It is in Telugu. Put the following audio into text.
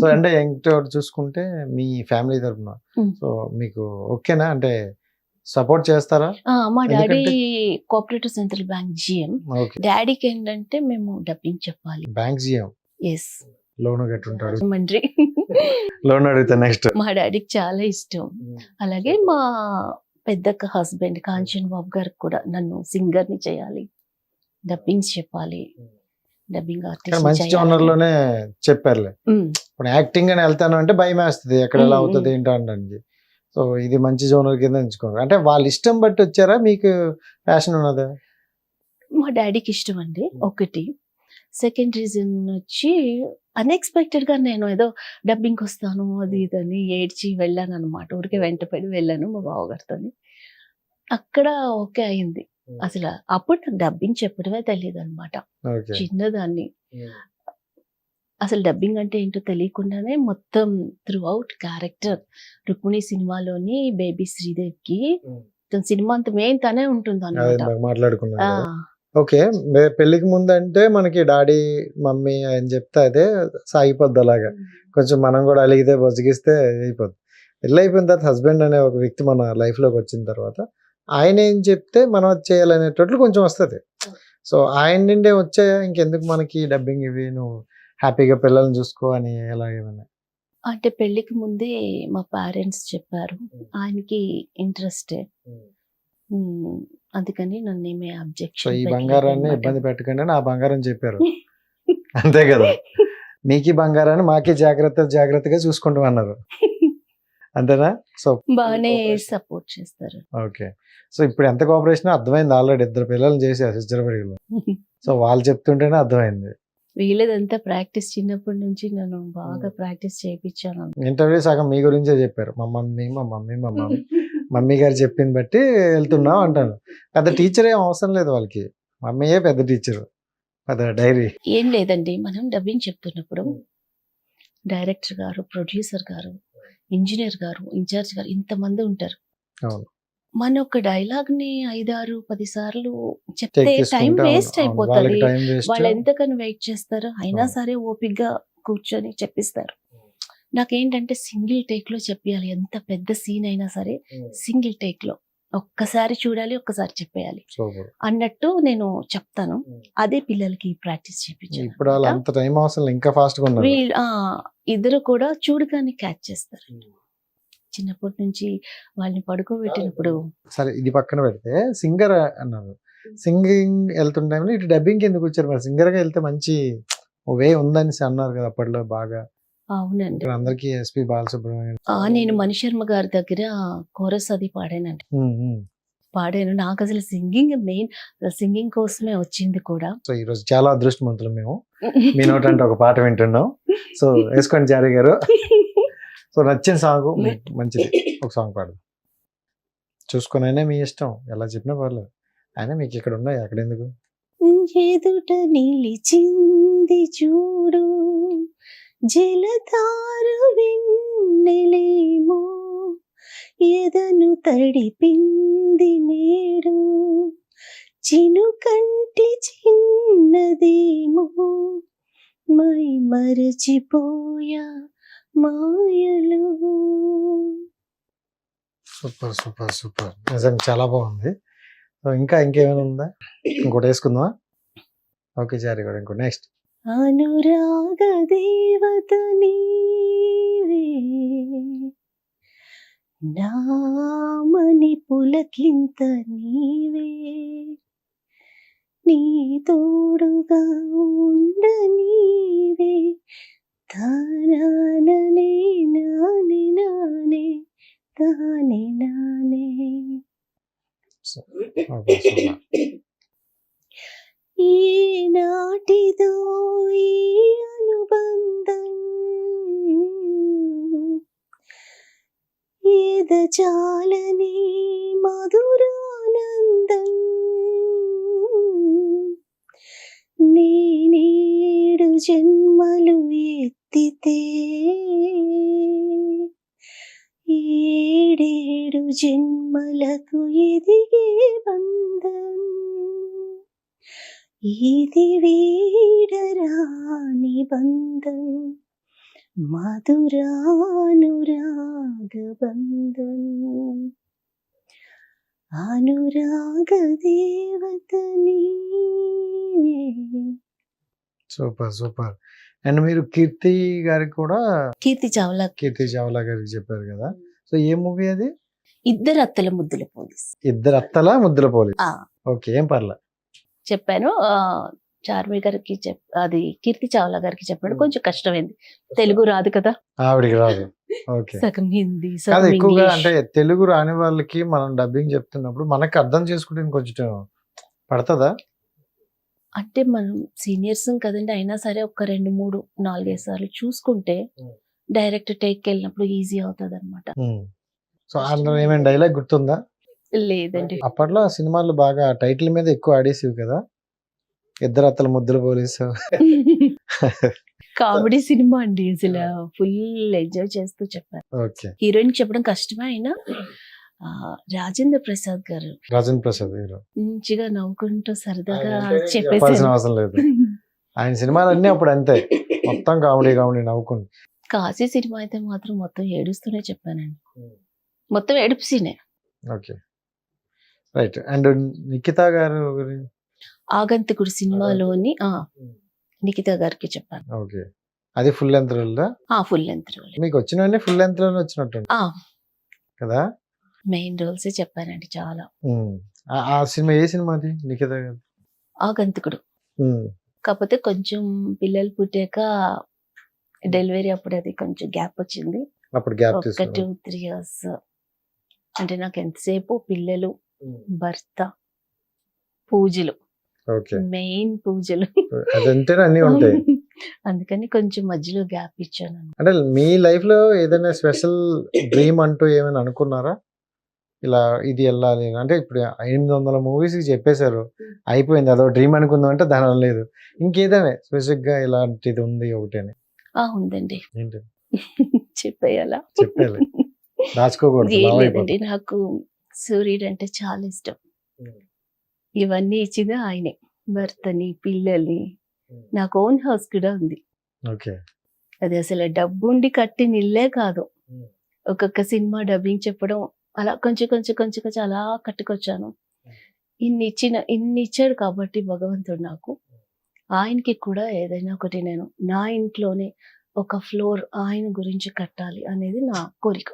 సో అంటే ఇంకో చూసుకుంటే మీ ఫ్యామిలీ తరపున. Mm. సో మీకు ఓకేనా? అంటే సపోర్ట్ చేస్తారా? మా daddy cooperative central bank GM. డాడీకి ఏంటంటే మేము డబ్బింగ్ చెప్పాలి. Bank GM? ఎస్ లోన్ కట్టుంటాడు మండ్రి లోన్ అడిగితే నెక్స్ట్ మా డాడీకి చాలా ఇష్టం. అలాగే మా పెద్దక్క హస్బెండ్ కాంచన్ బాబు గారికి కూడా నన్ను సింగర్ని చేయాలి. డబ్బింగ్స్ చెప్పాలి. డబ్బింగ్ మంచి ఆర్టిస్ట్ జోనర్లోనే చెప్పారులే. ఇప్పుడు యాక్టింగ్ అని వెళ్తాను అంటే భయం వేస్తుంది ఎక్కడ ఎలా అవుతుంది. ఏంటో అనడానికి. సో ఇది మంచి జోనర్ కింద ఎంచుకోండి అంటే వాళ్ళ ఇష్టం బట్టి వచ్చారా? మీకు ప్యాషన్ ఉన్నదా? మా డాడీకి ఇష్టం అండి. ఒకటి. సెకండ్ రీజన్ వచ్చి అన్ఎక్స్పెక్టెడ్గా నేను ఏదో డబ్బింగ్ వస్తాను అది ఇదని ఏడ్చి వెళ్ళాను అనమాట ఊరికే వెంటపడి వెళ్ళాను మా బావగారితో అక్కడ ఓకే అయింది. అసలు అప్పుడు నాకు డబ్బింగ్ చెప్పడమే తెలియదు అనమాట చిన్నదాన్ని. అసలు డబ్బింగ్ అంటే ఏంటో తెలియకుండానే మొత్తం త్రూ అవుట్ క్యారెక్టర్ రుక్మిణి సినిమాలోని బేబీ శ్రీదేవికి. తన సినిమా అంత మెయిన్ తనే ఉంటుంది అనమాట మాట్లాడుకున్నాం. ఓకే పెళ్ళికి ముందు అంటే మనకి డాడీ మమ్మీ అని చెప్తే అదే సాగిపోద్ది అలాగా. కొంచెం మనం కూడా అలిగితే బొసిగిస్తే అయిపోద్ది. పెళ్ళి అయిపోయిన తర్వాత హస్బెండ్ అనే ఒక వ్యక్తి మన life లోకి వచ్చిన తర్వాత ఆయన ఏం చెప్తే మనం అది చేయాలనేటట్లు కొంచెం వస్తుంది. సో ఆయన నుండే వచ్చాయా ఇంకెందుకు మనకి డబ్బింగ్ ఇవి? నువ్వు హ్యాపీగా పిల్లల్ని చూసుకో అని ఎలా ఏమన్నా? అంటే పెళ్ళికి ముందే మా పేరెంట్స్ చెప్పారు. ఆయనకి ఇంట్రెస్ట్. అందుకని నన్ను ఏమే సో అబ్జెక్షన్ ఈ బంగారాన్ని ఇబ్బంది పెట్టకండి ఆ బంగారం చెప్పారు. అంతే కదా? మీకు బంగారాన్ని మాకే జాగ్రత్త జాగ్రత్తగా చూసుకుంటూ అన్నారు అంతేనా? సో బాగానే. సపోర్ట్ చేస్తారు. ఓకే. సో ఇప్పుడు ఎంత కోఆపరేషన్ అర్థమైంది ఆల్రెడీ ఇద్దరు పిల్లలు చేశారు సిస్టర్బడిలో సో వాళ్ళు చెప్తుంటేనే అర్థమైంది. వీళ్ళదంతా ప్రాక్టీస్ చిన్నప్పటి నుంచి నన్ను బాగా ప్రాక్టీస్ చేయించాను ఇంటర్వ్యూ సగం మీ గురించే చెప్పారు. మా మమ్మీ మా మమ్మీ మా మమ్మీ మమ్మీ గారు చెప్పింది బట్టి వెళ్తున్నాం అంటాను పెద్ద టీచర్ ఏం అవసరం లేదు వాళ్ళకి. మమ్మీయే పెద్ద టీచర్ పెద్ద డైరీ ఏం లేదండి. మనం డబ్బింగ్ చెప్తున్నప్పుడు డైరెక్టర్ గారు ప్రొడ్యూసర్ గారు ఇంజనీర్ గారు ఇన్ఛార్జ్ గారు ఇంతమంది ఉంటారు. మన ఒక డైలాగ్ని ఐదారు పది సార్లు చెప్తే టైం వేస్ట్ అయిపోతుంది. వాళ్ళు ఎంతకని వెయిట్ చేస్తారు అయినా. సరే ఓపిక్గా కూర్చొని చెప్పిస్తారు. నాకేంటంటే సింగిల్ టేక్లో చెప్పాలి ఎంత పెద్ద సీన్ అయినా సరే సింగిల్ టేక్లో ఒక్కసారి చూడాలి ఒక్కసారి చెప్పేయాలి. అన్నట్టు నేను చెప్తాను. అదే పిల్లలకి ప్రాక్టీస్ ఆ, ఇద్దరు కూడా చూడగానే క్యాచ్ చేస్తారు. చిన్నప్పటి నుంచి వాళ్ళని పడుకోబెట్టినప్పుడు సరే ఇది పక్కన పెడితే సింగర్ అన్నారు. సింగింగ్ టైంలో ఇటు డబ్బింగ్ ఎందుకు వచ్చారు? మరి సింగర్గా వెళ్తే మంచి వే ఉందని అన్నారు కదా అప్పట్లో బాగా. అవునండి. అందరికి ఎస్పి బాలసుబ్రహ్మణ్యం నేను మణిశర్మ గారి దగ్గర కోరస్ అది పాడానండి. పాడాను. నాకు అసలు సింగింగ్ మెయిన్ సింగింగ్ కోసమే వచ్చింది కూడా. సో ఈ రోజు చాలా అదృష్టవంతులు మేము. మీ నోట అంటే ఒక పాట వింటున్నాం. సో వేసుకోండి జారీ గారు. సో నచ్చిన సాంగ్ మంచిది. ఒక సాంగ్ పాడు చూసుకొని అయినా మీ ఇష్టం. ఎలా చెప్పినా పర్లేదు. అయినా మీకు ఇక్కడ ఉన్నాయి. అక్కడ ఎందుకు? ఎదుట నిలిచింది చూడు. జలధారు వెన్నెలేమో ఎదను తడిపింది నేడు. చినుకంటి చిన్నదేమో మై మరచిపోయా మాయలు. Super super super. నిజంగా చాలా బాగుంది. ఇంకా ఇంకేమైనా ఉందా? ఇంకోటి వేసుకుందామా? ఓకే జారీ కూడా ఇంకో. నెక్స్ట్. అనురాగ దేవత నీవే. నామని పులకింత నీవే. నీ తోడుగా ఉండ నీవే. తానాననే నానే నానే తానే నానే. సూపర్ ఈనాటిదో ఈ అనుబంధం ఏదచాలని మధురానందం నేనేడు జన్మలు ఎత్తితే ఏడేడు జన్మలకు ఎదిగే బంధం ఇది వీడరాని బంధం? మధురానురాగ బంధం అనురాగ దేవత నీవే. Super super. అండ్ మీరు కీర్తి గారికి కూడా కీర్తి చావ్లా కీర్తి చావ్లా గారికి చెప్పారు కదా. సో ఏ మూవీ అది? ఇద్దరు అత్తల ముద్దుల పోలీస్. ఇద్దరు అత్తల ముద్దుల పోలి ఆ. ఓకే ఏం పర్లే. చెప్పాను. చార్మి గారికి చెప్ అది కీర్తి చావ్లా గారికి చెప్పాడు కొంచెం కష్టమైంది. తెలుగు రాదు కదా. ఆవిడికి రాదు. సగం హిందీ సగం ఎక్కువగా అంటే తెలుగు రాని వాళ్ళకి మనం డబ్బింగ్ చెప్తున్నప్పుడు మనకి అర్థం చేసుకుంటే కొంచెం పడుతుందా? అంటే మనం సీనియర్స్ కదండి అయినా సరే ఒక రెండు మూడు నాలుగైదు సార్లు చూసుకుంటే. డైరెక్ట్ టేక్ వెళ్ళినప్పుడు ఈజీ అవుతుంది అనమాట సో అందులో ఏమైనా డైలాగ్ గుర్తుందా? లేదండి. అప్పట్లో ఆ సినిమాలు బాగా టైటిల్ మీద ఎక్కువ ఆడేసివి కదా. ఇద్దరు అత్తల ముద్దుల పోలీసు. కామెడీ సినిమా అండి అసలు. ఫుల్ ఎంజాయ్ చేస్తూ చెప్పారు. ఓకే. హీరోయిన్ చెప్పడం కష్టమే అయినా రాజేంద్ర ప్రసాద్ గారు. రాజన్ ప్రసాద్ హీరో. మంచిగా నవ్వుకుంటూ సరదాగా చెప్పేసారు అవసరం లేదు. ఆయన సినిమాలు అన్ని అప్పుడు అంతే. మొత్తం కామెడీ కామెడీ నవ్వుకుంటు. కాశీ సినిమా అయితే మాత్రం మొత్తం ఏడుస్తూనే చెప్పానండి. మొత్తం ఏడుపు సీనే. Okay. Right. And Nikhita garu Aagantakudu సినిమాలోని నిఖిత గారికి చెప్పాను ఓకే. అది ఫుల్ లెంత్ రోల్దా? ఆ ఫుల్ లెంత్ రోల్. మీకు వచ్చినవన్నీ ఫుల్ లెంత్లోనే వచ్చినట్టు కదా? మెయిన్ రోల్స్ చెప్పానండి చాలా. ఆ- సినిమా ఏ సినిమా అది? నిఖితా గారు? ఆగంతకుడు. కాకపోతే కొంచెం పిల్లలు పుట్టాక డెలివరీ అప్పుడు అది కొంచెం గ్యాప్ వచ్చింది. అప్పుడు గ్యాప్ ఒక టూ త్రీ ఇయర్స్. అంటే నాకు ఎంతసేపు పిల్లలు భర్త పూజలు. మెయిన్ పూజలు. అన్ని ఉంటాయి? అందుకని కొంచెం మధ్యలో గ్యాప్ ఇచ్చాను అంటే మీ లైఫ్లో ఏదైనా స్పెషల్ డ్రీమ్ అంటూ ఏమైనా అనుకున్నారా? ఇలా ఇది వెళ్ళాలి? అంటే ఇప్పుడు ఎనిమిది వందల మూవీస్ చెప్పేశారు. అయిపోయింది. అదో డ్రీమ్ అనుకుందాం అంటే దాని లేదు. ఇంకేదైనా స్పెసిఫిక్గా ఇలాంటిది ఉంది ఒకటి అని. ఆ ఉందండి. చెప్పేయాలా? చెప్పేయాలి. దాచుకోకూడదు. నాకు సూర్యుడు అంటే చాలా ఇష్టం. ఇవన్నీ ఇచ్చింది ఆయనే భర్తని పిల్లల్ని. నాకు ఓన్ హౌస్ కూడా ఉంది. అది అసలు డబ్బు ఉండి కట్టిన ఇల్లే కాదు. ఒక్కొక్క సినిమా డబ్బింగ్ చెప్పడం అలా కొంచెం కొంచెం కొంచెం కొంచెం అలా కట్టుకొచ్చాను. ఇన్ని ఇచ్చిన ఇన్ని ఇచ్చాడు కాబట్టి భగవంతుడు నాకు. ఆయనకి కూడా ఏదైనా ఒకటి నేను నా ఇంట్లోనే ఒక ఫ్లోర్ ఆయన గురించి కట్టాలి అనేది నా కోరిక.